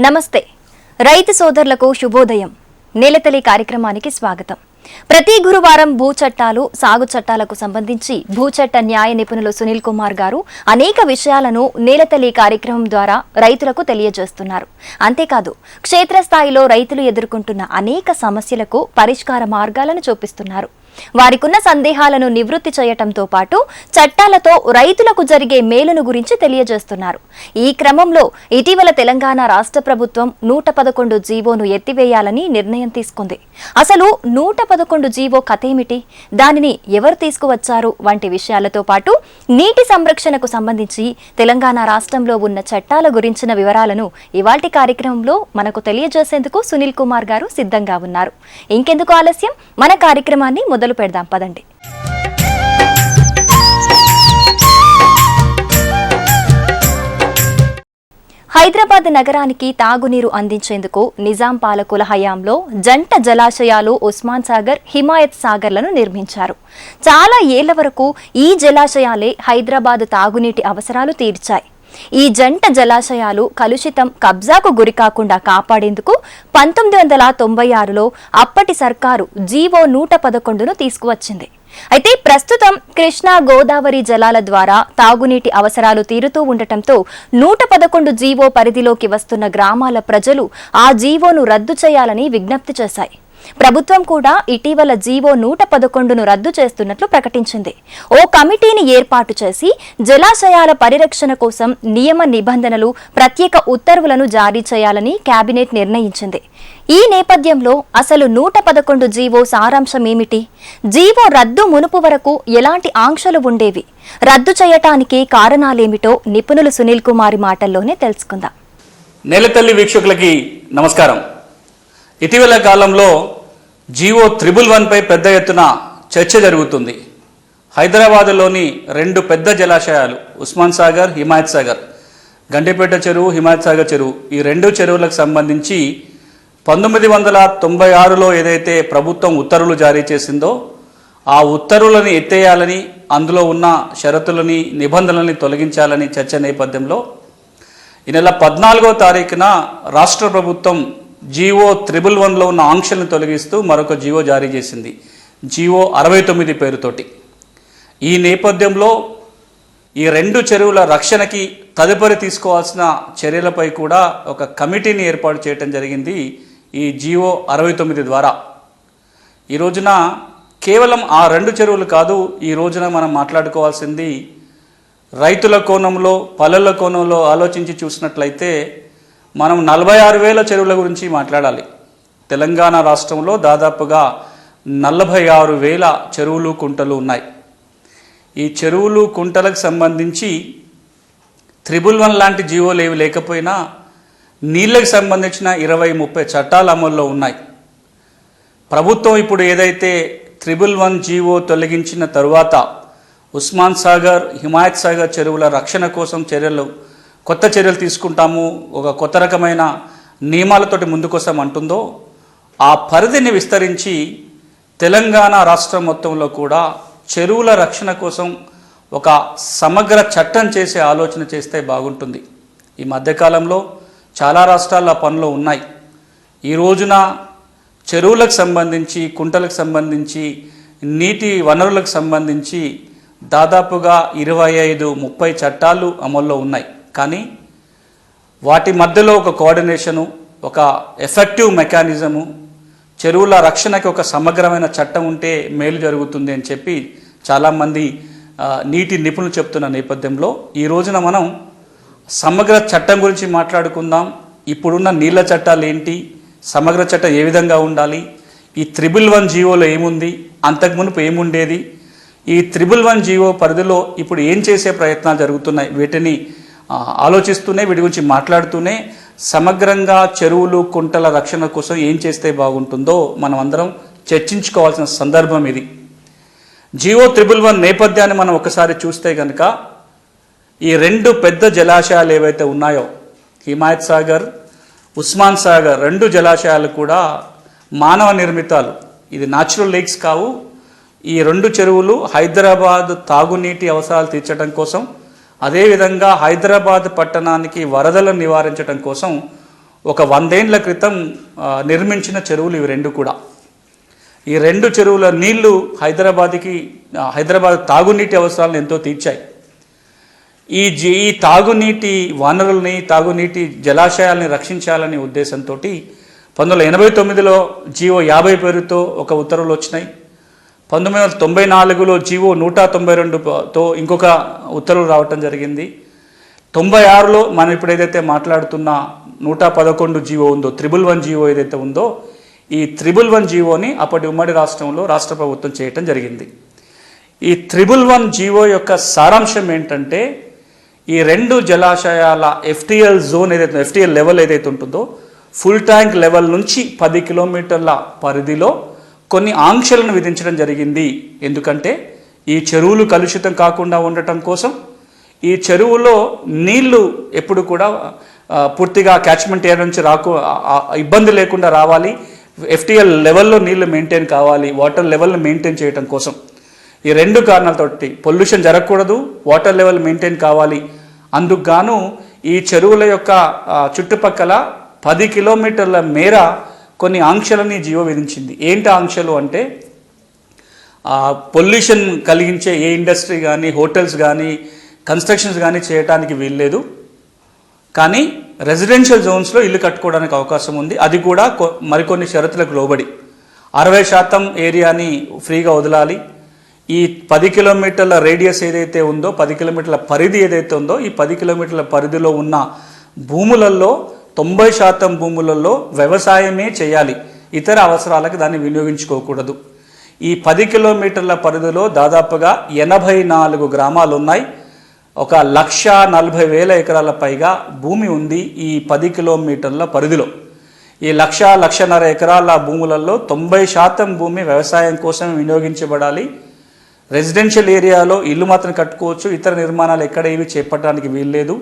నమస్తే. రైతు సోదరులకు శుభోదయం. నేలతలి కార్యక్రమానికి స్వాగతం. ప్రతి గురువారం భూ చట్టాలు సాగు చట్టాలకు సంబంధించి భూచట్ట న్యాయ నిపుణులు సునీల్ కుమార్ గారు అనేక విషయాలను నేలతలి కార్యక్రమం ద్వారా రైతులకు తెలియజేస్తున్నారు. అంతేకాదు క్షేత్రస్థాయిలో రైతులు ఎదుర్కొంటున్న అనేక సమస్యలకు పరిష్కార మార్గాలను చూపిస్తున్నారు. వారికున్న సందేహాలను నివృత్తి చేయటంతో పాటు చట్టాలతో రైతులకు జరిగే మేలును గురించి తెలియజేస్తున్నారు. ఈ క్రమంలో ఇటీవల తెలంగాణ రాష్ట్ర ప్రభుత్వం నూట పదకొండు జీవోను ఎత్తివేయాలని నిర్ణయం తీసుకుంది. అసలు నూట పదకొండు జీవో కథేమిటి? దానిని ఎవరు తీసుకువచ్చారు? వంటి విషయాలతో పాటు నీటి సంరక్షణకు సంబంధించి తెలంగాణ రాష్ట్రంలో ఉన్న చట్టాల గురించిన వివరాలను ఇవాల్టి కార్యక్రమంలో మనకు తెలియజేసేందుకు సునీల్ కుమార్ గారు సిద్ధంగా ఉన్నారు. ఇంకెందుకు ఆలస్యం? మన కార్యక్రమాన్ని మొదలు పెడదాం పదండి. హైదరాబాద్ నగరానికి తాగునీరు అందించేందుకు నిజాం పాలకుల హయాంలో జంట జలాశయాలు ఉస్మాన్ సాగర్ హిమాయత్ సాగర్లను నిర్మించారు. చాలా ఏళ్ళ వరకు ఈ జలాశయాలే హైదరాబాద్ తాగునీటి అవసరాలు తీర్చాయి. ఈ జంట జలాశయాలు కలుషితం కబ్జాకు గురికాకుండా కాపాడేందుకు పంతొమ్మిది వందల తొంభై ఆరులో అప్పటి సర్కారు జీవో నూట పదకొండును తీసుకువచ్చింది. అయితే ప్రస్తుతం కృష్ణా గోదావరి జలాల ద్వారా తాగునీటి అవసరాలు తీరుతూ ఉండటంతో నూట పదకొండు జీవో పరిధిలోకి వస్తున్న గ్రామాల ప్రజలు ఆ జీవోను రద్దు చేయాలని విజ్ఞప్తి చేశాయి. ప్రభుత్వం కూడా ఇటీవల జీవో నూట పదకొండును రద్దు చేస్తున్నట్లు ప్రకటించింది. ఓ కమిటీని ఏర్పాటు చేసి జలాశయాల పరిరక్షణ కోసం నియమ నిబంధనలు ప్రత్యేక ఉత్తర్వులను జారీ చేయాలని కేబినెట్ నిర్ణయించింది. ఈ నేపథ్యంలో అసలు నూట పదకొండు జీవో సారాంశమేమిటి? జీవో రద్దు మునుపు వరకు ఎలాంటి ఆంక్షలు ఉండేవి? రద్దు చేయటానికి కారణాలేమిటో నిపుణులు సునీల్ కుమారి మాటల్లోనే తెలుసుకుందాం. నెలతల్లి వీక్షకులకి నమస్కారం. ఇటీవల కాలంలో జియో త్రిబుల్ వన్పై పెద్ద ఎత్తున చర్చ జరుగుతుంది. హైదరాబాదులోని రెండు పెద్ద జలాశయాలు ఉస్మాన్ సాగర్ హిమాయత్ సాగర్. గండిపేట చెరువు హిమాయత్ సాగర్ చెరువు. ఈ రెండు చెరువులకు సంబంధించి పంతొమ్మిది వందల తొంభై ఆరులో ఏదైతే ప్రభుత్వం ఉత్తర్వులు జారీ చేసిందో ఆ ఉత్తర్వులను ఎత్తేయాలని అందులో ఉన్న షరతులని నిబంధనలని తొలగించాలని చర్చ నేపథ్యంలో ఈ నెల పద్నాలుగో తారీఖున రాష్ట్ర ప్రభుత్వం జీవో త్రిబుల్ వన్లో ఉన్న ఆంక్షలను తొలగిస్తూ మరొక జీవో జారీ చేసింది. జీవో అరవై తొమ్మిది పేరుతోటి. ఈ నేపథ్యంలో ఈ రెండు చెరువుల రక్షణకి తదుపరి తీసుకోవాల్సిన చర్యలపై కూడా ఒక కమిటీని ఏర్పాటు చేయడం జరిగింది ఈ జీవో అరవై తొమ్మిది ద్వారా. ఈ రోజున కేవలం ఆ రెండు చెరువులు కాదు ఈ రోజున మనం మాట్లాడుకోవాల్సింది రైతుల కోణంలో పల్లెల కోణంలో ఆలోచించి చూసినట్లయితే మనం నలభై ఆరు వేల చెరువుల గురించి మాట్లాడాలి. తెలంగాణ రాష్ట్రంలో దాదాపుగా నలభై ఆరు వేల చెరువులు కుంటలు ఉన్నాయి. ఈ చెరువులు కుంటలకు సంబంధించి త్రిబుల్ వన్ లాంటి జీవోలు ఏవి లేకపోయినా నీళ్ళకి సంబంధించిన ఇరవై ముప్పై చట్టాలు అమల్లో ఉన్నాయి. ప్రభుత్వం ఇప్పుడు ఏదైతే త్రిబుల్ వన్ జీవో తొలగించిన తరువాత ఉస్మాన్ సాగర్ హిమాయత్ సాగర్ చెరువుల రక్షణ కోసం చర్యలు కొత్త చర్యలు తీసుకుంటాము ఒక కొత్త రకమైన నియమాలతోటి ముందుకొస్తాం అంటుందో ఆ పరిధిని విస్తరించి తెలంగాణ రాష్ట్రం మొత్తంలో కూడా చెరువుల రక్షణ కోసం ఒక సమగ్ర చట్టం చేసే ఆలోచన చేస్తే బాగుంటుంది. ఈ మధ్యకాలంలో చాలా రాష్ట్రాల్లో పనులు ఉన్నాయి. ఈ రోజున చెరువులకు సంబంధించి కుంటలకు సంబంధించి నీటి వనరులకు సంబంధించి దాదాపుగా ఇరవై ఐదు ముప్పై చట్టాలు అమల్లో ఉన్నాయి. కానీ వాటి మధ్యలో ఒక కోఆర్డినేషను ఒక ఎఫెక్టివ్ మెకానిజము చెరువుల రక్షణకి ఒక సమగ్రమైన చట్టం ఉంటే మేలు జరుగుతుంది అని చెప్పి చాలామంది నీటి నిపుణులు చెప్తున్న నేపథ్యంలో ఈ రోజున మనం సమగ్ర చట్టం గురించి మాట్లాడుకుందాం. ఇప్పుడున్న నీళ్ళ చట్టాలు ఏంటి? సమగ్ర చట్టం ఏ విధంగా ఉండాలి? ఈ త్రిబుల్ వన్ జీవోలో ఏముంది? అంతకు మునుపు ఏముండేది? ఈ త్రిబుల్ వన్ జీవో పరిధిలో ఇప్పుడు ఏం చేసే ప్రయత్నాలు జరుగుతున్నాయి? వీటిని ఆలోచిస్తూనే వీటి గురించి మాట్లాడుతూనే సమగ్రంగా చెరువులు కుంటల రక్షణ కోసం ఏం చేస్తే బాగుంటుందో మనం అందరం చర్చించుకోవాల్సిన సందర్భం ఇది. జియో త్రిబుల్ వన్ నేపథ్యాన్ని మనం ఒకసారి చూస్తే కనుక ఈ రెండు పెద్ద జలాశయాలు ఏవైతే ఉన్నాయో హిమాయత్ సాగర్ ఉస్మాన్ సాగర్ రెండు జలాశయాలు కూడా మానవ నిర్మితాలు. ఇది న్యాచురల్ లేక్స్ కావు. ఈ రెండు చెరువులు హైదరాబాద్ తాగునీటి అవసరాలు తీర్చడం కోసం అదేవిధంగా హైదరాబాద్ పట్టణానికి వరదలను నివారించడం కోసం ఒక వందేండ్ల క్రితం నిర్మించిన చెరువులు ఇవి రెండు కూడా. ఈ రెండు చెరువుల నీళ్ళు హైదరాబాద్కి హైదరాబాద్ తాగునీటి అవసరాలను ఎంతో తీర్చాయి. ఈ జీ ఈ తాగునీటి వనరుల్ని తాగునీటి జలాశయాల్ని రక్షించాలనే ఉద్దేశంతో పంతొమ్మిది వందల ఎనభై తొమ్మిదిలో జీవో యాభై పేరుతో ఒక ఉత్తర్వులు వచ్చినాయి. పంతొమ్మిది వందల తొంభై నాలుగులో జీవో నూట తొంభై రెండుతో ఇంకొక ఉత్తర్వులు రావటం జరిగింది. తొంభై ఆరులో మనం ఇప్పుడు ఏదైతే మాట్లాడుతున్న నూట పదకొండు జీవో ఉందో త్రిబుల్ వన్ జీవో ఏదైతే ఉందో ఈ త్రిబుల్ వన్ జీవోని అప్పటి ఉమ్మడి రాష్ట్రంలో రాష్ట్ర ప్రభుత్వం చేయటం జరిగింది. ఈ త్రిబుల్ వన్ జీవో యొక్క సారాంశం ఏంటంటే ఈ రెండు జలాశయాల ఎఫ్టీఎల్ జోన్ ఏదైతే ఎఫ్టిఎల్ లెవెల్ ఏదైతే ఉంటుందో ఫుల్ ట్యాంక్ లెవెల్ నుంచి పది కిలోమీటర్ల పరిధిలో కొన్ని ఆంక్షలను విధించడం జరిగింది. ఎందుకంటే ఈ చెరువులు కలుషితం కాకుండా ఉండటం కోసం ఈ చెరువులో నీళ్ళు ఎప్పుడు కూడా పూర్తిగా క్యాచ్మెంట్ ఏరియా నుంచి రాకు ఇబ్బంది లేకుండా రావాలి. ఎఫ్టీఎల్ లెవెల్లో నీళ్ళు మెయింటైన్ కావాలి. వాటర్ లెవెల్ని మెయింటైన్ చేయడం కోసం. ఈ రెండు కారణాలతోటి పొల్యూషన్ జరగకూడదు వాటర్ లెవెల్ మెయింటైన్ కావాలి. అందుకు గాను ఈ చెరువుల యొక్క చుట్టుపక్కల పది కిలోమీటర్ల మేర కొన్ని ఆంక్షలని జియో విధించింది. ఏంటి ఆంక్షలు అంటే పొల్యూషన్ కలిగించే ఏ ఇండస్ట్రీ కానీ హోటల్స్ కానీ కన్స్ట్రక్షన్స్ కానీ చేయటానికి వీల్లేదు. కానీ రెసిడెన్షియల్ జోన్స్లో ఇల్లు కట్టుకోవడానికి అవకాశం ఉంది. అది కూడా కొ- మరికొన్ని షరతులకు లోబడి. అరవై శాతం ఏరియాని ఫ్రీగా వదలాలి. ఈ పది కిలోమీటర్ల రేడియస్ ఏదైతే ఉందో పది కిలోమీటర్ల పరిధి ఏదైతే ఉందో ఈ పది కిలోమీటర్ల పరిధిలో ఉన్న భూములలో తొంభై శాతం భూములలో వ్యవసాయమే చేయాలి. ఇతర అవసరాలకు దాన్ని వినియోగించుకోకూడదు. ఈ పది కిలోమీటర్ల పరిధిలో దాదాపుగా ఎనభై నాలుగు గ్రామాలు ఉన్నాయి. ఒక లక్ష నలభై వేల ఎకరాల పైగా భూమి ఉంది ఈ పది కిలోమీటర్ల పరిధిలో. ఈ లక్ష లక్షన్నర ఎకరాల భూములలో తొంభై శాతం భూమి వ్యవసాయం కోసం వినియోగించబడాలి. రెసిడెన్షియల్ ఏరియాలో ఇల్లు మాత్రం కట్టుకోవచ్చు. ఇతర నిర్మాణాలు ఎక్కడ ఏవి చేపట్టడానికి వీల్లేదు.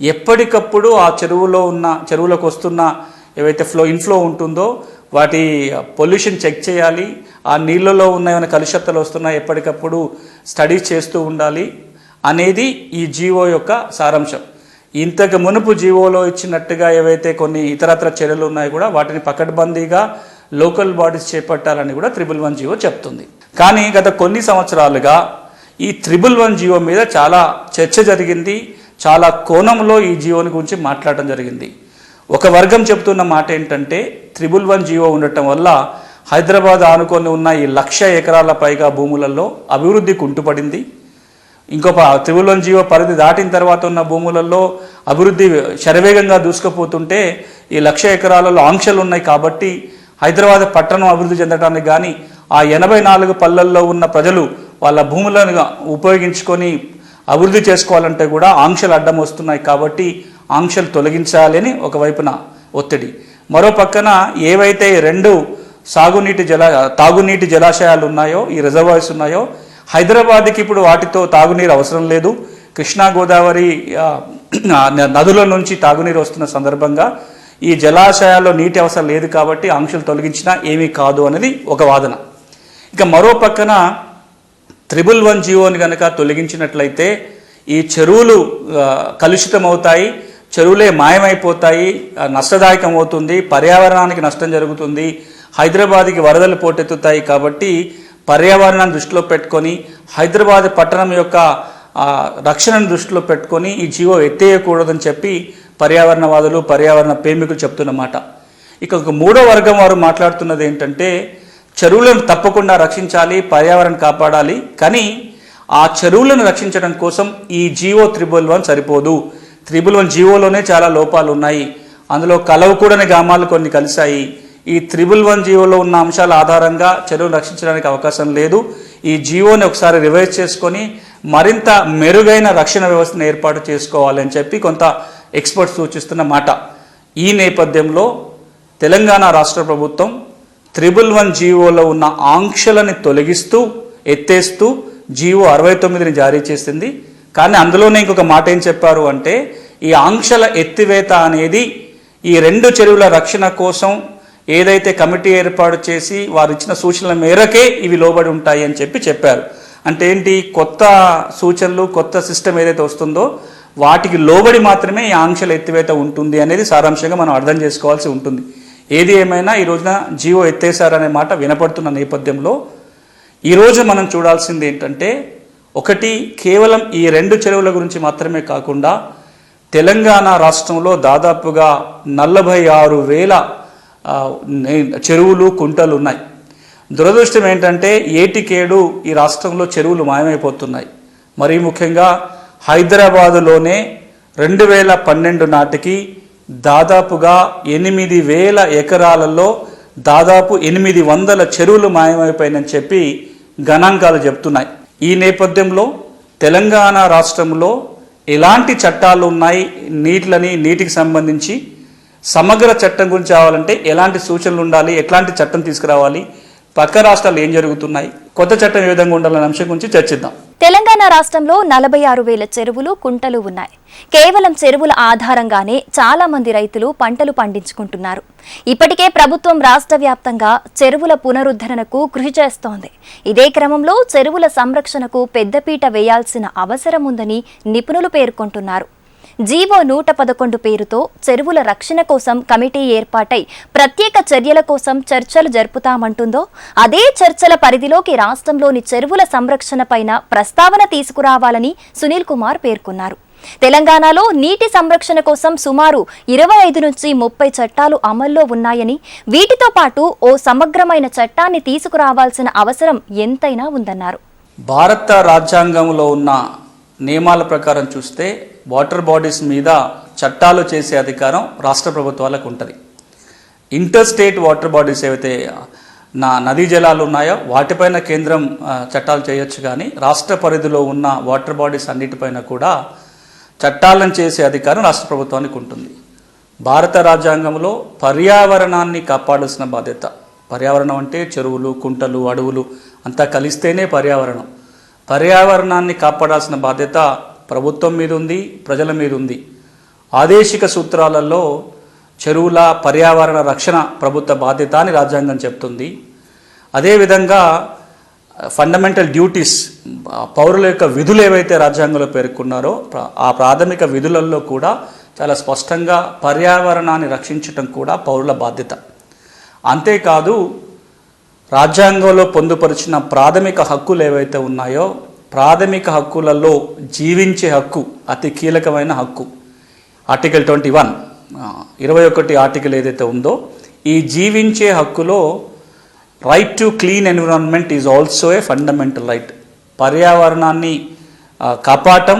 ఎప్పటికప్పుడు ఆ చెరువులో ఉన్న చెరువులకు వస్తున్న ఏవైతే ఫ్లో ఇన్ఫ్లో ఉంటుందో వాటి పొల్యూషన్ చెక్ చేయాలి. ఆ నీళ్ళలో ఉన్న ఏమైనా కలుషితాలు వస్తున్నాయి ఎప్పటికప్పుడు స్టడీస్ చేస్తూ ఉండాలి అనేది ఈ జీవో యొక్క సారాంశం. ఇంతకు మునుపు జీవోలో ఇచ్చినట్టుగా ఏవైతే కొన్ని ఇతరత్ర చర్యలు ఉన్నాయో కూడా వాటిని పకడ్బందీగా లోకల్ బాడీస్ చేపట్టాలని కూడా త్రిబుల్ వన్ జీవో చెప్తుంది. కానీ గత కొన్ని సంవత్సరాలుగా ఈ త్రిబుల్ వన్ జీవో మీద చాలా చర్చ జరిగింది. చాలా కోణంలో ఈ జియోని గురించి మాట్లాడటం జరిగింది. ఒక వర్గం చెప్తున్న మాట ఏంటంటే త్రిబుల్ వన్ జీవో ఉండటం వల్ల హైదరాబాద్ ఆనుకొని ఉన్న ఈ లక్ష ఎకరాల పైగా భూములలో అభివృద్ధి కుంటుపడింది. ఇంకొక త్రిబుల్ వన్ జీవో పరిధి దాటిన తర్వాత ఉన్న భూములలో అభివృద్ధి శరవేగంగా దూసుకుపోతుంటే ఈ లక్ష ఎకరాలలో ఆంక్షలు ఉన్నాయి కాబట్టి హైదరాబాద్ పట్టణం అభివృద్ధి చెందడానికి కానీ ఆ ఎనభై నాలుగు పల్లెల్లో ఉన్న ప్రజలు వాళ్ళ భూములను ఉపయోగించుకొని అభివృద్ధి చేసుకోవాలంటే కూడా ఆంక్షలు అడ్డం వస్తున్నాయి కాబట్టి ఆంక్షలు తొలగించాలని ఒకవైపున ఒత్తిడి. మరో పక్కన ఏవైతే రెండు సాగునీటి జల తాగునీటి జలాశయాలు ఉన్నాయో ఈ రిజర్వాయర్స్ ఉన్నాయో హైదరాబాద్కి ఇప్పుడు వాటితో తాగునీరు అవసరం లేదు. కృష్ణా గోదావరి నదుల నుంచి తాగునీరు వస్తున్న సందర్భంగా ఈ జలాశయాల్లో నీటి అవసరం లేదు కాబట్టి ఆంక్షలు తొలగించినా ఏమీ కాదు అనేది ఒక వాదన. ఇక మరో పక్కన త్రిబుల్ వన్ జీవోని కనుక తొలగించినట్లయితే ఈ చెరువులు కలుషితమవుతాయి చెరువులే మాయమైపోతాయి నష్టదాయకం అవుతుంది పర్యావరణానికి నష్టం జరుగుతుంది హైదరాబాద్కి వరదలు పోటెత్తుతాయి కాబట్టి పర్యావరణాన్ని దృష్టిలో పెట్టుకొని హైదరాబాద్ పట్టణం యొక్క రక్షణను దృష్టిలో పెట్టుకొని ఈ జీవో ఎత్తేయకూడదని చెప్పి పర్యావరణవాదులు పర్యావరణ ప్రేమికులు చెప్తున్నమాట ఇక ఒక మూడో వర్గం వారు మాట్లాడుతున్నది ఏంటంటే చెరువులను తప్పకుండా రక్షించాలి పర్యావరణం కాపాడాలి. కానీ ఆ చెరువులను రక్షించడం కోసం ఈ జీవో త్రిబుల్ వన్ సరిపోదు. త్రిబుల్ వన్ జీవోలోనే చాలా లోపాలు ఉన్నాయి. అందులో కలవకూడని గ్రామాలు కొన్ని కలిశాయి. ఈ త్రిబుల్ వన్ జీవోలో ఉన్న అంశాల ఆధారంగా చెరువులు రక్షించడానికి అవకాశం లేదు. ఈ జీవోని ఒకసారి రివైజ్ చేసుకొని మరింత మెరుగైన రక్షణ వ్యవస్థను ఏర్పాటు చేసుకోవాలని చెప్పి కొంత ఎక్స్పర్ట్స్ సూచిస్తున్న మాట. ఈ నేపథ్యంలో తెలంగాణ రాష్ట్ర ప్రభుత్వం త్రిబుల్ వన్ జీవోలో ఉన్న ఆంక్షలని తొలగిస్తూ ఎత్తేస్తూ జీవో అరవై తొమ్మిదిని జారీ చేసింది. కానీ అందులోనే ఇంకొక మాట ఏం చెప్పారు అంటే ఈ ఆంక్షల ఎత్తివేత అనేది ఈ రెండు చెరువుల రక్షణ కోసం ఏదైతే కమిటీ ఏర్పాటు చేసి వారు ఇచ్చిన సూచనల మేరకే ఇవి లోబడి ఉంటాయి అని చెప్పి చెప్పారు. అంటే ఏంటి? కొత్త సూచనలు కొత్త సిస్టమ్ ఏదైతే వస్తుందో వాటికి లోబడి మాత్రమే ఈ ఆంక్షల ఎత్తివేత ఉంటుంది అనేది సారాంశంగా మనం అర్థం చేసుకోవాల్సి ఉంటుంది. ఏది ఏమైనా ఈ రోజున జియో ఎత్తేసారనే మాట వినపడుతున్న నేపథ్యంలో ఈరోజు మనం చూడాల్సింది ఏంటంటే ఒకటి కేవలం ఈ రెండు చెరువుల గురించి మాత్రమే కాకుండా తెలంగాణ రాష్ట్రంలో దాదాపుగా నలభై ఆరు వేల చెరువులు కుంటలు ఉన్నాయి. దురదృష్టం ఏంటంటే ఏటికేడు ఈ రాష్ట్రంలో చెరువులు మాయమైపోతున్నాయి. మరీ ముఖ్యంగా హైదరాబాదులోనే రెండు వేల పన్నెండు నాటికి దాదాపుగా ఎనిమిది వేల ఎకరాలలో దాదాపు ఎనిమిది వందల చెరువులు మాయమైపోయినని చెప్పి గణాంకాలు చెప్తున్నాయి ఈ నేపథ్యంలో తెలంగాణ రాష్ట్రంలో ఎలాంటి చట్టాలు ఉన్నాయి? నీటిలని నీటికి సంబంధించి సమగ్ర చట్టం గురించి రావాలంటే ఎలాంటి సూచనలు ఉండాలి? ఎట్లాంటి చట్టం తీసుకురావాలి? పక్క రాష్ట్రాలు ఏం జరుగుతున్నాయి? కొత్త చట్టం ఏ విధంగా ఉండాలనే అంశం గురించి చర్చిద్దాం. తెలంగాణ రాష్ట్రంలో నలభై ఆరు వేల చెరువులు కుంటలు ఉన్నాయి. కేవలం చెరువుల ఆధారంగానే చాలా మంది రైతులు పంటలు పండించుకుంటున్నారు. ఇప్పటికే ప్రభుత్వం రాష్ట్ర వ్యాప్తంగా చెరువుల పునరుద్ధరణకు కృషి చేస్తోంది. ఇదే క్రమంలో చెరువుల సంరక్షణకు పెద్దపీట వేయాల్సిన అవసరం ఉందని నిపుణులు పేర్కొంటున్నారు. జీవో నూట పదకొండు పేరుతో చెరువుల రక్షణ కోసం కమిటీ ఏర్పాటై ప్రత్యేక చర్యల కోసం చర్చలు జరుపుతామంటుందో అదే చర్చల పరిధిలోకి రాష్ట్రంలోని చెరువుల సంరక్షణపైన ప్రస్తావన తీసుకురావాలని సునీల్ కుమార్ పేర్కొన్నారు. తెలంగాణలో నీటి సంరక్షణ కోసం సుమారు ఇరవై ఐదు నుంచి ముప్పై చట్టాలు అమల్లో ఉన్నాయని వీటితో పాటు ఓ సమగ్రమైన చట్టాన్ని తీసుకురావాల్సిన అవసరం ఎంతైనా ఉందన్నారు. భారత రాజ్యాంగంలో ఉన్న నియమాల ప్రకారం చూస్తే వాటర్ బాడీస్ మీద చట్టాలు చేసే అధికారం రాష్ట్ర ప్రభుత్వాలకు ఉంటుంది. ఇంటర్ స్టేట్ వాటర్ బాడీస్ ఏవైతే నా నదీ జలాలు ఉన్నాయో వాటిపైన కేంద్రం చట్టాలు చేయొచ్చు కానీ రాష్ట్ర పరిధిలో ఉన్న వాటర్ బాడీస్ అన్నిటిపైన కూడా చట్టాలను చేసే అధికారం రాష్ట్ర ప్రభుత్వానికి ఉంటుంది. భారత రాజ్యాంగంలో పర్యావరణాన్ని కాపాడాల్సిన బాధ్యత. పర్యావరణం అంటే చెరువులు కుంటలు అడవులు అంతా కలిస్తేనే పర్యావరణం. పర్యావరణాన్ని కాపాడాల్సిన బాధ్యత ప్రభుత్వం మీద ఉంది ప్రజల మీద ఉంది ఆదేశిక సూత్రాలలో చెరువుల పర్యావరణ రక్షణ ప్రభుత్వ బాధ్యత అని రాజ్యాంగం చెప్తుంది. అదేవిధంగా ఫండమెంటల్ డ్యూటీస్ పౌరుల యొక్క విధులు ఏవైతే రాజ్యాంగంలో పేర్కొన్నారో ఆ ప్రాథమిక విధులలో కూడా చాలా స్పష్టంగా పర్యావరణాన్ని రక్షించటం కూడా పౌరుల బాధ్యత. అంతేకాదు రాజ్యాంగంలో పొందుపరిచిన ప్రాథమిక హక్కులు ఏవైతే ఉన్నాయో ప్రాథమిక హక్కులలో జీవించే హక్కు అతి కీలకమైన హక్కు. ఆర్టికల్ ట్వంటీ వన్ ఇరవై ఒకటి ఆర్టికల్ ఏదైతే ఉందో ఈ జీవించే హక్కులో right to clean environment is also a fundamental right పర్యావరణాన్ని కాపాడటం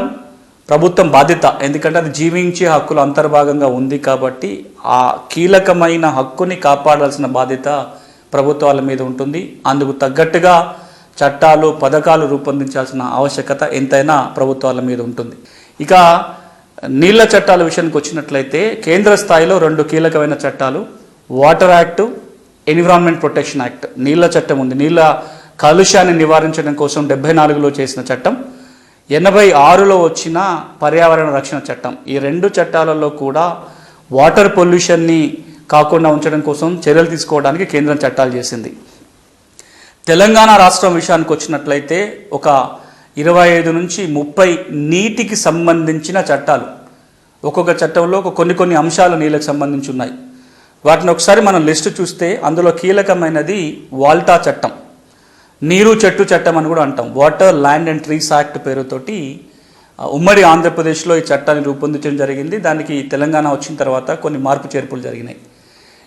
ప్రభుత్వం బాధ్యత. ఎందుకంటే అది జీవించే హక్కులు అంతర్భాగంగా ఉంది కాబట్టి ఆ కీలకమైన హక్కుని కాపాడాల్సిన బాధ్యత ప్రభుత్వాల మీద ఉంటుంది. అందుకు తగ్గట్టుగా చట్టాలు పథకాలు రూపొందించాల్సిన ఆవశ్యకత ఎంతైనా ప్రభుత్వాల మీద ఉంటుంది. ఇక నీళ్ళ చట్టాల విషయానికి వచ్చినట్లయితే కేంద్ర స్థాయిలో రెండు కీలకమైన చట్టాలు water act environment protection act. నీళ్ళ చట్టం ఉంది. నీళ్ళ కాలుష్యాన్ని నివారించడం కోసం డెబ్బై నాలుగులో చేసిన చట్టం ఎనభై ఆరులో వచ్చిన పర్యావరణ రక్షణ చట్టం. ఈ రెండు చట్టాలలో కూడా వాటర్ పొల్యూషన్ని కాకుండా ఉంచడం కోసం చర్యలు తీసుకోవడానికి కేంద్రం చట్టాలు చేసింది. తెలంగాణ రాష్ట్రం విషయానికి వచ్చినట్లయితే ఒక ఇరవై ఐదు నుంచి ముప్పై నీటికి సంబంధించిన చట్టాలు. ఒక్కొక్క చట్టంలో ఒక కొన్ని కొన్ని అంశాలు నీళ్ళకి సంబంధించి ఉన్నాయి. వాటిని ఒకసారి మనం లిస్టు చూస్తే అందులో కీలకమైనది వాల్టా చట్టం. నీరు చెట్టు చట్టం అని కూడా అంటాం. Water land and trees act పేరుతోటి ఉమ్మడి ఆంధ్రప్రదేశ్లో ఈ చట్టాన్ని రూపొందించడం జరిగింది. దానికి తెలంగాణ వచ్చిన తర్వాత కొన్ని మార్పు చేర్పులు జరిగినాయి.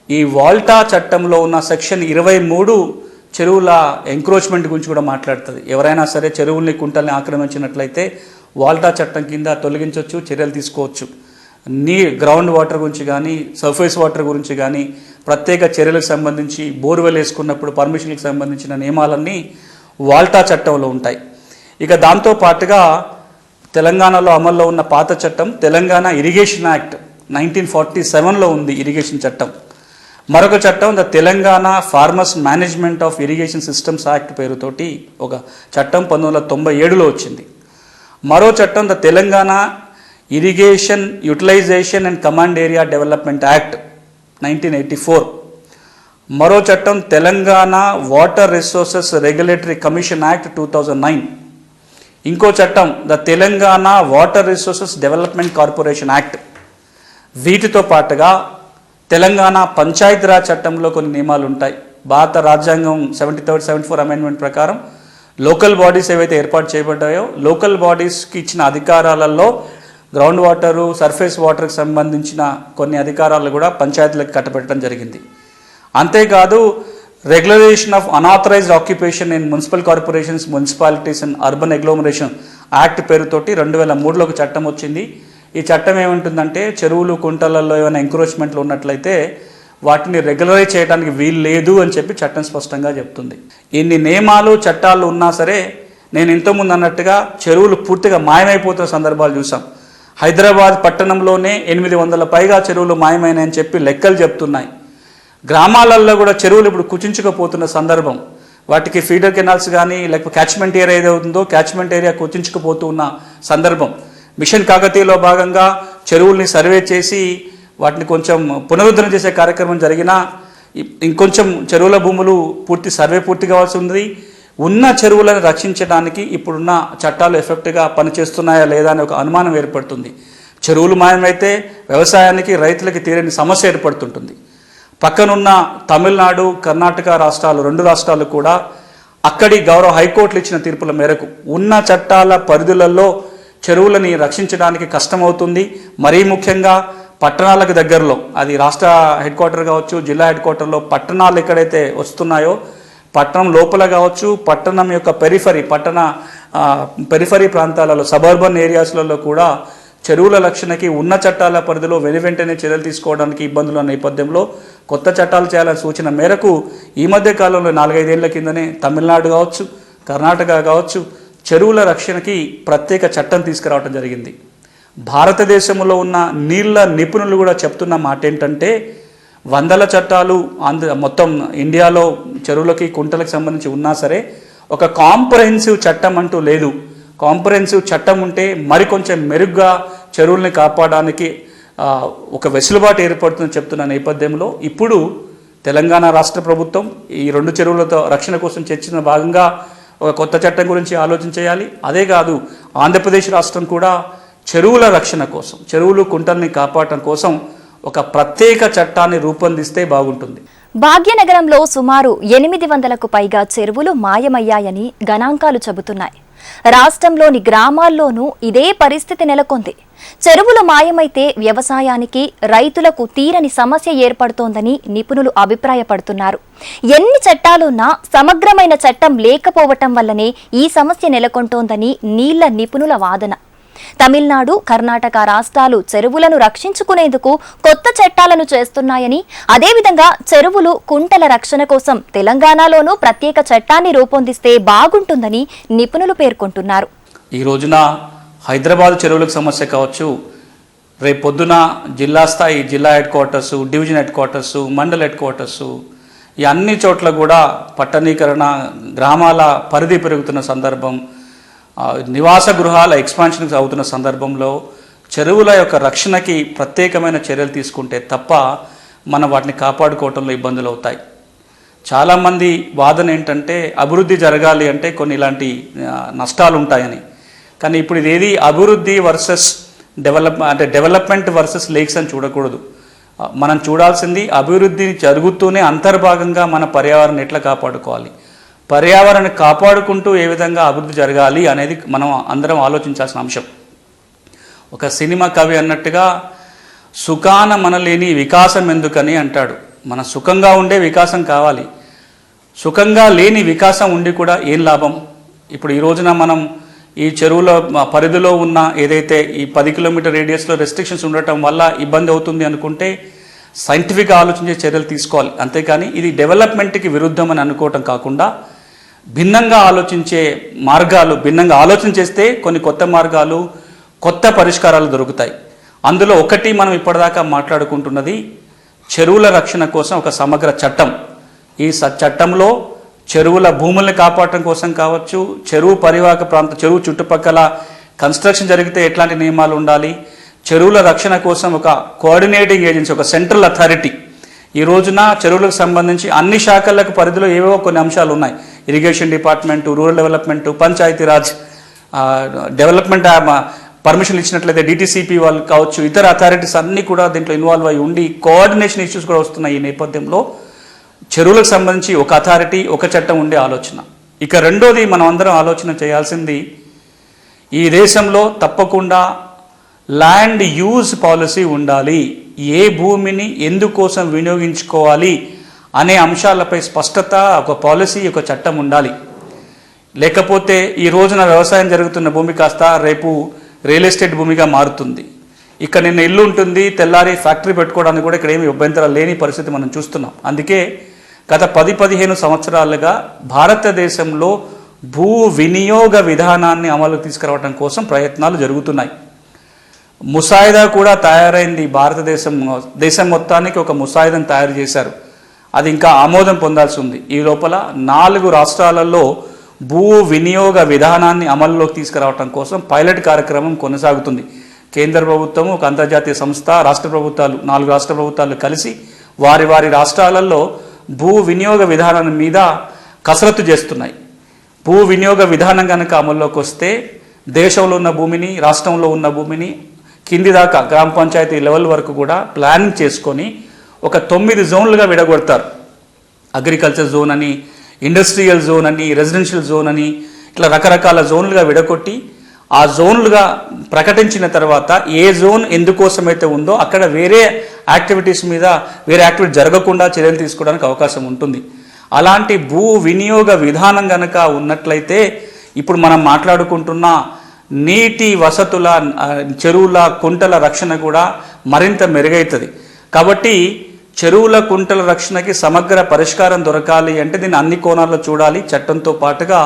ఈ వాల్టా చట్టంలో ఉన్న సెక్షన్ ఇరవై మూడు చెరువుల ఎంక్రోచ్మెంట్ గురించి కూడా మాట్లాడుతుంది. ఎవరైనా సరే చెరువుల్ని కుంటల్ని ఆక్రమించినట్లయితే వాల్టా చట్టం కింద తొలగించవచ్చు చర్యలు తీసుకోవచ్చు. నీ గ్రౌండ్ వాటర్ గురించి కానీ సర్ఫేస్ వాటర్ గురించి కానీ ప్రత్యేక చర్యలకు సంబంధించి బోర్వెల్ వేసుకున్నప్పుడు పర్మిషన్కి సంబంధించిన నియమాలన్నీ వాల్టా చట్టంలో ఉంటాయి. ఇక దాంతో పాటుగా తెలంగాణలో అమల్లో ఉన్న పాత చట్టం Telangana irrigation act nineteen forty సెవెన్లో ఉంది ఇరిగేషన్ చట్టం. మరొక చట్టం the Telangana farmers management of irrigation systems act పేరుతోటి ఒక చట్టం పంతొమ్మిది వందల తొంభై ఏడులో వచ్చింది. మరో చట్టం the Telangana irrigation utilisation and command area development act nineteen eighty four. మరో చట్టం Telangana water resources regulatory commission act two thousand nine. ఇంకో చట్టం the Telangana water resources development corporation act. వీటితో పాటుగా తెలంగాణ పంచాయతీరాజ్ చట్టంలో కొన్ని నియమాలు ఉంటాయి భారత రాజ్యాంగం seventy third seventy four amendment ప్రకారం లోకల్ బాడీస్ ఏవైతే ఏర్పాటు చేయబడ్డాయో లోకల్ బాడీస్కి ఇచ్చిన అధికారాలలో గ్రౌండ్ వాటరు సర్ఫేస్ వాటర్కి సంబంధించిన కొన్ని అధికారాలు కూడా పంచాయతీలకు కట్టబెట్టడం జరిగింది. అంతేకాదు regularisation of unauthorised occupation in municipal corporations municipalities and urban agglomeration act పేరుతోటి రెండు వేల మూడులో ఒక చట్టం వచ్చింది. ఈ చట్టం ఏముంటుందంటే చెరువులు కుంటలలో ఏమైనా ఎంక్రోచ్మెంట్లు ఉన్నట్లయితే వాటిని రెగ్యులరైజ్ చేయడానికి వీలు లేదు అని చెప్పి చట్టం స్పష్టంగా చెప్తుంది. ఇన్ని నియమాలు చట్టాలు ఉన్నా సరే నేను ఇంతకుముందు అన్నట్టుగా చెరువులు పూర్తిగా మాయమైపోతున్న సందర్భాలు చూసాం. హైదరాబాద్ పట్టణంలోనే ఎనిమిది వందల పైగా చెరువులు మాయమైనాయని చెప్పి లెక్కలు చెప్తున్నాయి. గ్రామాలలో కూడా చెరువులు ఇప్పుడు కుచించుకుపోతున్న సందర్భం. వాటికి ఫీడర్ కెనాల్స్ కానీ లేకపోతే క్యాచ్మెంట్ ఏరియా ఏదో ఉందో క్యాచ్మెంట్ ఏరియా కుచించుకుపోతూ ఉన్న సందర్భం. మిషన్ కాకతీయలో భాగంగా చెరువుల్ని సర్వే చేసి వాటిని కొంచెం పునరుద్ధరణ చేసే కార్యక్రమం జరిగినా ఇంకొంచెం చెరువుల భూములు పూర్తి సర్వే పూర్తి కావాల్సి ఉంది. ఉన్న చెరువులను రక్షించడానికి ఇప్పుడున్న చట్టాలు ఎఫెక్ట్గా పనిచేస్తున్నాయా లేదా అనే ఒక అనుమానం ఏర్పడుతుంది. చెరువులు మాయమైతే వ్యవసాయానికి రైతులకి తీరని సమస్య ఏర్పడుతుంటుంది. పక్కనున్న తమిళనాడు కర్ణాటక రాష్ట్రాలు రెండు రాష్ట్రాలు కూడా అక్కడి గౌరవ హైకోర్టులు ఇచ్చిన తీర్పుల మేరకు ఉన్న చట్టాల పరిధులలో చెరువులని రక్షించడానికి కష్టమవుతుంది. మరీ ముఖ్యంగా పట్టణాలకు దగ్గరలో అది రాష్ట్ర హెడ్ క్వార్టర్ కావచ్చు జిల్లా హెడ్ క్వార్టర్లో పట్టణాలు ఎక్కడైతే వస్తున్నాయో పట్టణం లోపల కావచ్చు పట్టణం యొక్క పెరిఫరీ పట్టణ పెరిఫరీ ప్రాంతాలలో సబర్బన్ ఏరియాస్లలో కూడా చెరువుల రక్షణకి ఉన్న చట్టాల పరిధిలో వెను వెంటనే చర్యలు తీసుకోవడానికి ఇబ్బందుల నేపథ్యంలో కొత్త చట్టాలు చేయాలని సూచన మేరకు ఈ మధ్య కాలంలో నాలుగైదేళ్ళ కిందనే తమిళనాడు కావచ్చు కర్ణాటక కావచ్చు చెరువుల రక్షణకి ప్రత్యేక చట్టం తీసుకురావడం జరిగింది. భారతదేశంలో ఉన్న నీళ్ళ నిపుణులు కూడా చెప్తున్న మాట ఏంటంటే వందల చట్టాలు ఆంధ్ర మొత్తం ఇండియాలో చెరువులకి కుంటలకు సంబంధించి ఉన్నా సరే ఒక కాంప్రహెన్సివ్ చట్టం అంటూ లేదు. కాంప్రహెన్సివ్ చట్టం ఉంటే మరికొంచెం మెరుగ్గా చెరువుల్ని కాపాడడానికి ఒక వెసులుబాటు ఏర్పడుతుందని చెప్తున్న నేపథ్యంలో ఇప్పుడు తెలంగాణ రాష్ట్ర ప్రభుత్వం ఈ రెండు చెరువులతో రక్షణ కోసం చర్చిన భాగంగా ఒక కొత్త చట్టం గురించి ఆలోచన చేయాలి. అదే కాదు ఆంధ్రప్రదేశ్ రాష్ట్రం కూడా చెరువుల రక్షణ కోసం చెరువులు కుంటల్ని కాపాడటం కోసం ఒక ప్రత్యేక చట్టాన్ని రూపొందిస్తే బాగుంటుంది. భాగ్యనగరంలో సుమారు ఎనిమిది వందలకు పైగా చెరువులు మాయమయ్యాయని గణాంకాలు చెబుతున్నాయి. రాష్ట్రంలోని గ్రామాల్లోనూ ఇదే పరిస్థితి నెలకొంది. చెరువులు మాయమైతే వ్యవసాయానికి రైతులకు తీరని సమస్య ఏర్పడుతోందని నిపుణులు అభిప్రాయపడుతున్నారు. ఎన్ని చట్టాలున్నా సమగ్రమైన చట్టం లేకపోవటం వల్లనే ఈ సమస్య నెలకొంటోందని నీళ్ళ నిపుణుల వాదన. తమిళనాడు కర్ణాటక రాష్ట్రాలు చెరువులను రక్షించుకునేందుకు కొత్త చట్టాలను చేస్తున్నాయని అదేవిధంగా చెరువులు కుంటల రక్షణ కోసం తెలంగాణలోనూ ప్రత్యేక చట్టాన్ని రూపొందిస్తే బాగుంటుందని నిపుణులు పేర్కొంటున్నారు. ఈ రోజున హైదరాబాద్ చెరువులకు సమస్య కావచ్చు రేపు పొద్దున జిల్లా స్థాయి జిల్లా headquarters division headquarters mandal headquarters ఈ అన్ని చోట్ల కూడా పట్టణీకరణ గ్రామాల పరిధి పెరుగుతున్న సందర్భం నివాస గృహాల ఎక్స్పాన్షన్కి అవుతున్న సందర్భంలో చెరువుల యొక్క రక్షణకి ప్రత్యేకమైన చర్యలు తీసుకుంటే తప్ప మనం వాటిని కాపాడుకోవటంలో ఇబ్బందులు అవుతాయి. చాలామంది వాదన ఏంటంటే అభివృద్ధి జరగాలి అంటే కొన్ని ఇలాంటి నష్టాలు ఉంటాయని కానీ ఇప్పుడు ఇదేది అభివృద్ధి వర్సెస్ డెవలప్ అంటే డెవలప్మెంట్ వర్సెస్ లేక్స్ అని చూడకూడదు. మనం చూడాల్సింది అభివృద్ధి జరుగుతూనే అంతర్భాగంగా మన పర్యావరణం ఎట్లా కాపాడుకోవాలి? పర్యావరణాన్ని కాపాడుకుంటూ ఏ విధంగా అభివృద్ధి జరగాలి అనేది మనం అందరం ఆలోచించాల్సిన అంశం. ఒక సినిమా కవి అన్నట్టుగా సుఖాన మనలేని వికాసం ఎందుకని అంటాడు. మన సుఖంగా ఉండే వికాసం కావాలి. సుఖంగా లేని వికాసం ఉండి కూడా ఏం లాభం? ఇప్పుడు ఈ రోజున మనం ఈ చెరువుల పరిధిలో ఉన్న ఏదైతే ఈ పది కిలోమీటర్ రేడియస్లో రెస్ట్రిక్షన్స్ ఉండటం వల్ల ఇబ్బంది అవుతుంది అనుకుంటే సైంటిఫిక్గా ఆలోచించే చర్యలు తీసుకోవాలి. అంతేకాని ఇది డెవలప్మెంట్కి విరుద్ధం అని అనుకోవటం కాకుండా భిన్నంగా ఆలోచించే మార్గాలు భిన్నంగా ఆలోచన చేస్తే కొన్ని కొత్త మార్గాలు కొత్త పరిష్కారాలు దొరుకుతాయి. అందులో ఒకటి మనం ఇప్పటిదాకా మాట్లాడుకుంటున్నది చెరువుల రక్షణ కోసం ఒక సమగ్ర చట్టం. ఈ స- చట్టంలో చెరువుల భూముల్ని కాపాడటం కోసం కావచ్చు చెరువు పరివాహక ప్రాంత చెరువు చుట్టుపక్కల కన్స్ట్రక్షన్ జరిగితే ఎట్లాంటి నియమాలు ఉండాలి చెరువుల రక్షణ కోసం ఒక కోఆర్డినేటింగ్ ఏజెన్సీ ఒక సెంట్రల్ అథారిటీ. ఈ రోజున చెరువులకు సంబంధించి అన్ని శాఖలకు పరిధిలో ఏవేవో కొన్ని అంశాలు ఉన్నాయి. Irrigation department rural development Panchayati Raj development permission ఇచ్చినట్లయితే డిటీసీపీ వాళ్ళు కావచ్చు ఇతర అథారిటీస్ అన్నీ కూడా దీంట్లో ఇన్వాల్వ్ అయి ఉండి కోఆర్డినేషన్ ఇష్యూస్ కూడా వస్తున్నాయి ఈ నేపథ్యంలో. చెరువులకు సంబంధించి ఒక అథారిటీ ఒక చట్టం ఉండే ఆలోచన. ఇక రెండోది మనం అందరం ఆలోచన చేయాల్సింది ఈ దేశంలో తప్పకుండా ల్యాండ్ యూజ్ పాలసీ ఉండాలి. ఏ భూమిని ఎందుకోసం వినియోగించుకోవాలి? అనే అంశాలపై స్పష్టత ఒక పాలసీ ఒక చట్టం ఉండాలి. లేకపోతే ఈ రోజున వ్యవసాయం జరుగుతున్న భూమి కాస్త రేపు రియల్ ఎస్టేట్ భూమిగా మారుతుంది. ఇక్కడ నిన్న ఇల్లు ఉంటుంది తెల్లారి ఫ్యాక్టరీ పెట్టుకోవడానికి కూడా ఇక్కడ ఏమి అభ్యంతరాలు లేని పరిస్థితి మనం చూస్తున్నాం. అందుకే గత పది పదిహేను సంవత్సరాలుగా భారతదేశంలో భూ వినియోగ విధానాన్ని అమలు తీసుకురావడం కోసం ప్రయత్నాలు జరుగుతున్నాయి. ముసాయిదా కూడా తయారైంది భారతదేశం దేశం మొత్తానికి ఒక ముసాయిదాను తయారు చేశారు. అది ఇంకా ఆమోదం పొందాల్సి ఉంది ఈ లోపల నాలుగు రాష్ట్రాలలో భూ వినియోగ విధానాన్ని అమల్లోకి తీసుకురావడం కోసం పైలట్ కార్యక్రమం కొనసాగుతుంది. కేంద్ర ప్రభుత్వం ఒక అంతర్జాతీయ సంస్థ రాష్ట్ర ప్రభుత్వాలు నాలుగు రాష్ట్ర ప్రభుత్వాలు కలిసి వారి వారి రాష్ట్రాలలో భూ వినియోగ విధానం మీద కసరత్తు చేస్తున్నాయి. భూ వినియోగ విధానం కనుక అమల్లోకి వస్తే దేశంలో ఉన్న భూమిని రాష్ట్రంలో ఉన్న భూమిని కింది దాకా గ్రామ పంచాయతీ లెవెల్ వరకు కూడా ప్లానింగ్ చేసుకొని ఒక తొమ్మిది జోన్లుగా విడగొడతారు. అగ్రికల్చర్ జోన్ అని ఇండస్ట్రియల్ జోన్ అని రెసిడెన్షియల్ జోన్ అని ఇట్లా రకరకాల జోన్లుగా విడగొట్టి ఆ జోన్లుగా ప్రకటించిన తర్వాత ఏ జోన్ ఎందుకోసమైతే ఉందో అక్కడ వేరే యాక్టివిటీస్ మీద వేరే యాక్టివిటీ జరగకుండా చర్యలు తీసుకోవడానికి అవకాశం ఉంటుంది. అలాంటి భూ వినియోగ విధానం గనక ఉన్నట్లయితే ఇప్పుడు మనం మాట్లాడుకుంటున్న నీటి వసతుల చెరువుల కుంటల రక్షణ కూడా మరింత మెరుగవుతుంది కాబట్టి చెరువుల కుంటల రక్షణకి సమగ్ర పరిష్కారం దొరకాలి అంటే దీన్ని అన్ని కోణాల్లో చూడాలి. చట్టంతో పాటుగా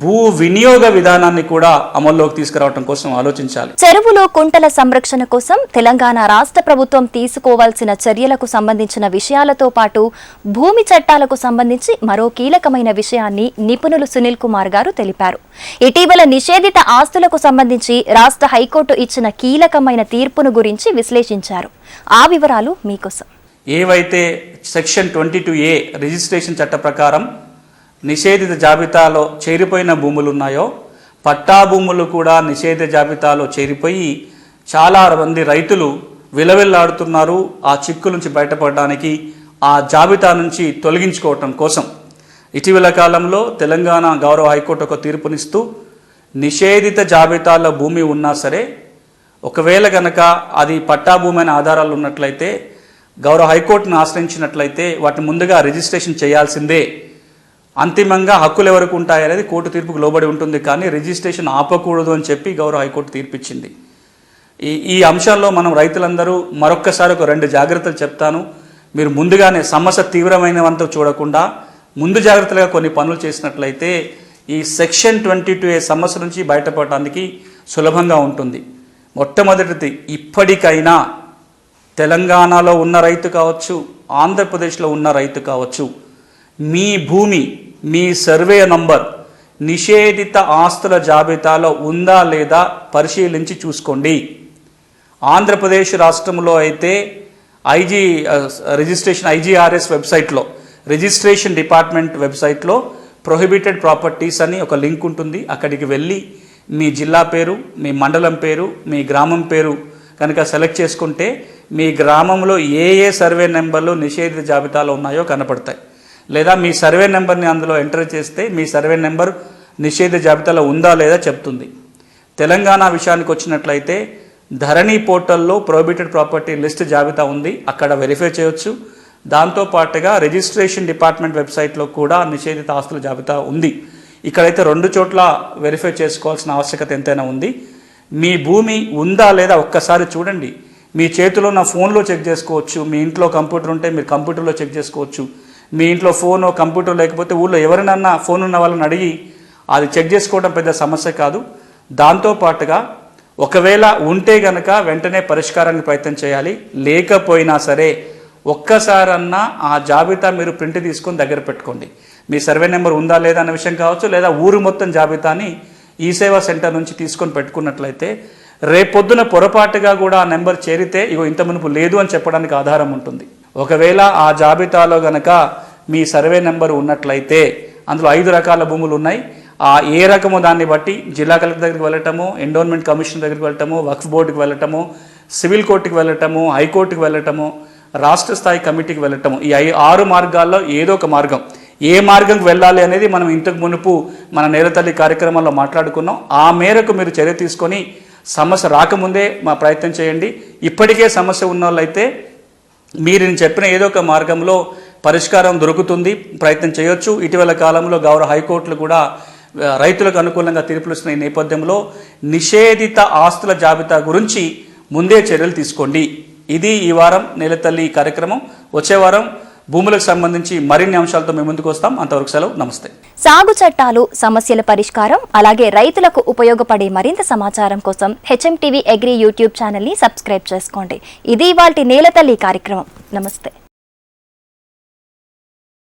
భూ వినియోగ విధానాన్ని కూడా అమల్లోకి తీసుకురావడం కోసం ఆలోచించాలి. చెరువులో కుంటల సంరక్షణ కోసం తెలంగాణ రాష్ట్ర ప్రభుత్వం తీసుకోవాల్సిన చర్యలకు సంబంధించిన విషయాలతో పాటు భూమి చట్టాలకు సంబంధించి మరో కీలకమైన విషయాన్ని నిపుణులు సునీల్ కుమార్ గారు తెలిపారు. ఇటీవల నిషేధిత ఆస్తులకు సంబంధించి రాష్ట్ర హైకోర్టు ఇచ్చిన కీలకమైన తీర్పును గురించి విశ్లేషించారు. ఆ వివరాలు మీకోసం. ఏవైతే section twenty two A registration చట్ట ప్రకారం నిషేధిత జాబితాలో చేరిపోయిన భూములు ఉన్నాయో పట్టా భూములు కూడా నిషేధిత జాబితాలో చేరిపోయి చాలా మంది రైతులు విలవిల్లాడుతున్నారు ఆ చిక్కు నుంచి బయటపడడానికి ఆ జాబితా నుంచి తొలగించుకోవటం కోసం. ఇటీవల కాలంలో తెలంగాణ గౌరవ హైకోర్టు ఒక తీర్పునిస్తూ నిషేధిత జాబితాలో భూమి ఉన్నా సరే ఒకవేళ గనక అది పట్టా భూమి అనే ఆధారాలు ఉన్నట్లయితే గౌరవ హైకోర్టును ఆశ్రయించినట్లయితే వాటిని ముందుగా రిజిస్ట్రేషన్ చేయాల్సిందే. అంతిమంగా హక్కులు ఎవరికి ఉంటాయనేది కోర్టు తీర్పుకు లోబడి ఉంటుంది కానీ రిజిస్ట్రేషన్ ఆపకూడదు అని చెప్పి గౌరవ హైకోర్టు తీర్పిచ్చింది. ఈ ఈ అంశాల్లో మనం రైతులందరూ మరొక్కసారి ఒక రెండు జాగ్రత్తలు చెప్తాను. మీరు ముందుగానే సమస్య తీవ్రమైనవంతా చూడకుండా ముందు జాగ్రత్తలుగా కొన్ని పనులు చేసినట్లయితే ఈ సెక్షన్ ట్వంటీ టూ ఏ సమస్య నుంచి బయటపడటానికి సులభంగా ఉంటుంది. మొట్టమొదటిది ఇప్పటికైనా తెలంగాణలో ఉన్న రైతు కావచ్చు ఆంధ్రప్రదేశ్లో ఉన్న రైతు కావచ్చు మీ భూమి మీ సర్వే నంబర్ నిషేధిత ఆస్తుల జాబితాలో ఉందా లేదా పరిశీలించి చూసుకోండి. ఆంధ్రప్రదేశ్ రాష్ట్రంలో అయితే ఐజీ రిజిస్ట్రేషన్ ఐజీఆర్ఎస్ వెబ్సైట్లో రిజిస్ట్రేషన్ డిపార్ట్మెంట్ వెబ్సైట్లో ప్రొహిబిటెడ్ ప్రాపర్టీస్ అని ఒక లింక్ ఉంటుంది. అక్కడికి వెళ్ళి మీ జిల్లా పేరు మీ మండలం పేరు మీ గ్రామం పేరు కనుక సెలెక్ట్ చేసుకుంటే మీ గ్రామంలో ఏ ఏ సర్వే నెంబర్లు నిషేధిత జాబితాలో ఉన్నాయో కనపడతాయి. లేదా మీ సర్వే నెంబర్ని అందులో ఎంటర్ చేస్తే మీ సర్వే నెంబర్ నిషేధిత జాబితాలో ఉందా లేదా చెప్తుంది. తెలంగాణ విషయానికి వచ్చినట్లయితే ధరణి పోర్టల్లో ప్రొహిబిటెడ్ ప్రాపర్టీ లిస్ట్ జాబితా ఉంది. అక్కడ వెరిఫై చేయొచ్చు. దాంతో పాటుగా రిజిస్ట్రేషన్ డిపార్ట్మెంట్ వెబ్సైట్లో కూడా నిషేధిత ఆస్తుల జాబితా ఉంది. ఇక్కడైతే రెండు చోట్ల వెరిఫై చేసుకోవాల్సిన ఆవశ్యకత ఎంతైనా ఉంది. మీ భూమి ఉందా లేదా ఒక్కసారి చూడండి. మీ చేతిలో ఉన్న ఫోన్లో చెక్ చేసుకోవచ్చు. మీ ఇంట్లో కంప్యూటర్ ఉంటే మీరు కంప్యూటర్లో చెక్ చేసుకోవచ్చు. మీ ఇంట్లో ఫోన్ కంప్యూటర్ లేకపోతే ఊళ్ళో ఎవరినన్నా ఫోన్ ఉన్న వాళ్ళని అడిగి అది చెక్ చేసుకోవడం పెద్ద సమస్య కాదు. దాంతో పాటుగా ఒకవేళ ఉంటే గనక వెంటనే పరిష్కారానికి ప్రయత్నం చేయాలి. లేకపోయినా సరే ఒక్కసారన్నా ఆ జాబితా మీరు ప్రింట్ తీసుకొని దగ్గర పెట్టుకోండి. మీ సర్వే నెంబర్ ఉందా లేదా అన్న విషయం కావచ్చు లేదా ఊరు మొత్తం జాబితాని ఈ సేవా సెంటర్ నుంచి తీసుకొని పెట్టుకున్నట్లయితే రేపొద్దున పొరపాటుగా కూడా ఆ నెంబర్ చేరితే ఇగో ఇంత మునుపు లేదు అని చెప్పడానికి ఆధారం ఉంటుంది. ఒకవేళ ఆ జాబితాలో గనక మీ సర్వే నెంబర్ ఉన్నట్లయితే అందులో ఐదు రకాల భూములు ఉన్నాయి. ఆ ఏ రకము దాన్ని బట్టి జిల్లా కలెక్టర్ దగ్గరికి వెళ్ళటము ఎండోన్మెంట్ కమిషన్ దగ్గరికి వెళ్ళటము వక్ఫ్ బోర్డుకి వెళ్ళటము సివిల్ కోర్టుకి వెళ్ళటము హైకోర్టుకి వెళ్ళటము రాష్ట్ర స్థాయి కమిటీకి వెళ్ళటము. ఈ ఐ ఆరు మార్గాల్లో ఏదో ఒక మార్గం. ఏ మార్గంకి వెళ్ళాలి అనేది మనం ఇంతకు మునుపు మన నేరతల్లి కార్యక్రమంలో మాట్లాడుకున్నాం. ఆ మేరకు మీరు చర్య తీసుకొని సమస్య రాకముందే మా ప్రయత్నం చేయండి. ఇప్పటికే సమస్య ఉన్న వాళ్ళైతే మీరు నేను చెప్పిన ఏదో ఒక మార్గంలో పరిష్కారం దొరుకుతుంది ప్రయత్నం చేయొచ్చు. ఇటీవల కాలంలో గౌరవ హైకోర్టులు కూడా రైతులకు అనుకూలంగా తీర్పులు ఈ నేపథ్యంలో నిషేధిత ఆస్తుల జాబితా గురించి ముందే చర్యలు తీసుకోండి. ఇది ఈ వారం నేలతల్లి కార్యక్రమం. వచ్చే వారం భూములకు సంబంధించి మరిన్ని అంశాలతో మేము ముందుకు వస్తాం. అంతవరకు సెలవు. నమస్తే. సాగు చట్టాలు సమస్యల పరిష్కారం అలాగే రైతులకు ఉపయోగపడే మరింత సమాచారం కోసం హెచ్ఎం టీవీ అగ్రి యూట్యూబ్ ఛానల్ని సబ్స్క్రైబ్ చేసుకోండి. ఇది ఇవాళ నేలతల్లి కార్యక్రమం. నమస్తే.